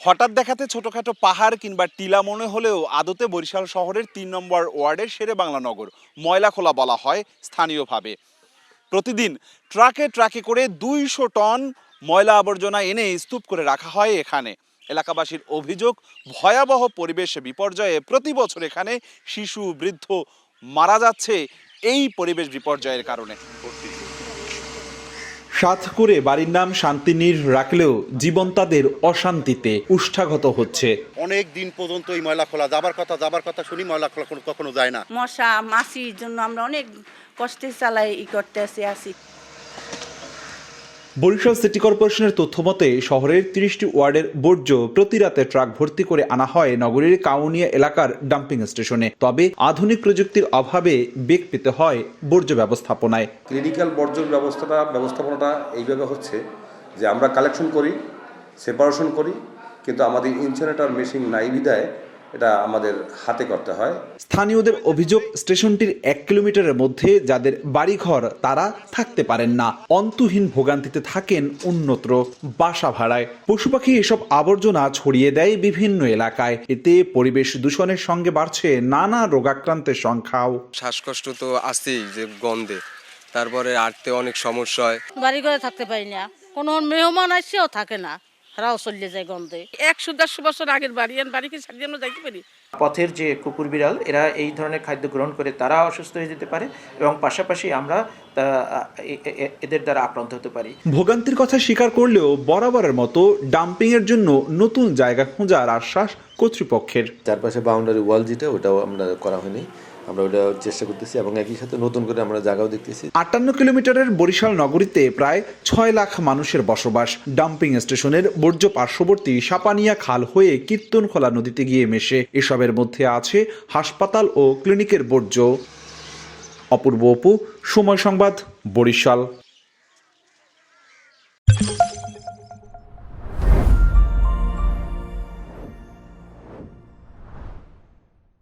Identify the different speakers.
Speaker 1: হঠাৎ দেখাতে ছোটখাটো পাহাড় কিংবা টিলা মনে হলেও আদতে বরিশাল শহরের তিন নম্বর ওয়ার্ডের শেরে বাংলা নগর, ময়লাখোলা বলা হয় স্থানীয়ভাবে। প্রতিদিন ট্রাকে ট্রাকে করে দুইশো টন ময়লা আবর্জনা এনে স্তূপ করে রাখা হয় এখানে। এলাকাবাসীর অভিযোগ, ভয়াবহ পরিবেশ বিপর্যয়ে প্রতি বছর এখানে শিশু, বৃদ্ধ মারা যাচ্ছে এই পরিবেশ বিপর্যয়ের কারণে। সাত করে বাড়ির নাম শান্তিনীর রাখলেও জীবন তাদের অশান্তিতে উষ্ঠাগত হচ্ছে।
Speaker 2: অনেক দিন পর্যন্ত এই ময়লা খোলা যাবার কথা যাবার কথা শুনি ময়লা খোলা কখনো যায় না।
Speaker 3: মশা মাসির জন্য আমরা অনেক কষ্টে চালাই ই করতে আসি আসি।
Speaker 1: বরিশাল সিটি কর্পোরেশনের তথ্য মতে, শহরের তিরিশটি ওয়ার্ডের বর্জ্য প্রতি রাতে ট্রাক ভর্তি করে আনা হয় নগরীর কাউনিয়া এলাকার ডাম্পিং স্টেশনে। তবে আধুনিক প্রযুক্তির অভাবে বেগ পেতে হয় বর্জ্য ব্যবস্থাপনায়।
Speaker 4: ক্লিনিক্যাল বর্জ্য ব্যবস্থাটা, ব্যবস্থাপনাটা এইভাবে হচ্ছে যে আমরা কালেকশন করি সেপারেশন করি, কিন্তু আমাদের ইনসিনেটর মেশিন নাই বিদায় এটা আমাদের হাতে করতে হয়।
Speaker 1: স্থানীয়দের অভিযোগ স্টেশনটির এক কিলোমিটারের মধ্যে যাদের বাড়িঘর তারা থাকতে পারেন না। অন্তহীন ভোগান্তিতে থাকেন অন্যত্র বাসা ভাড়ায় পশু পাখি এসব আবর্জনা ছড়িয়ে দেয় বিভিন্ন এলাকায়। এতে পরিবেশ দূষণের সঙ্গে বাড়ছে নানা রোগাক্রান্তের সংখ্যাও।
Speaker 5: শ্বাসকষ্ট তো আছেই যে গন্ধে। তারপরে আটতে অনেক সমস্যা হয়।
Speaker 6: বাড়ি ঘরে থাকতে পারি না। কোনো মেহমান আসছেও থাকে না। তারাও চলে যায় গন্ধে।
Speaker 7: একশো দেড়শো বছর আগের বাড়ি আর বাড়িকে ছাড়িয়ে আমরা যাইতে পারি।
Speaker 8: পথের যে কুকুর বিড়াল এরা এই ধরনের খাদ্য গ্রহণ করে তারা অসুস্থ হয়ে যেতে পারে এবং পাশাপাশি আমরা এদের দ্বারা আক্রান্ত হতে পারি।
Speaker 1: ভোগান্তির কথা স্বীকার করলেও বরাবরের মতো ডাম্পিংয়ের জন্য নতুন জায়গা খোঁজার আশ্বাস কর্তৃপক্ষের।
Speaker 9: চারপাশে বাউন্ডারি ওয়াল যেটা ওটাও আমরা করা হয়নি। আমরা ওটা চেষ্টা করতেছি এবং একই সাথে নতুন করে আমরা জায়গাও দেখতেছি।
Speaker 1: আটান্ন কিলোমিটারের বরিশাল নগরীতে প্রায় ছয় লাখ মানুষের বসবাস। ডাম্পিং স্টেশনের বর্জ্য পার্শ্ববর্তী সাপানিয়া খাল হয়ে কীর্তনখোলা নদীতে গিয়ে মেশে। এসবের মধ্যে আছে হাসপাতাল ও ক্লিনিকের বর্জ্য। অপূর্ব অপু, সময় সংবাদ, বরিশাল।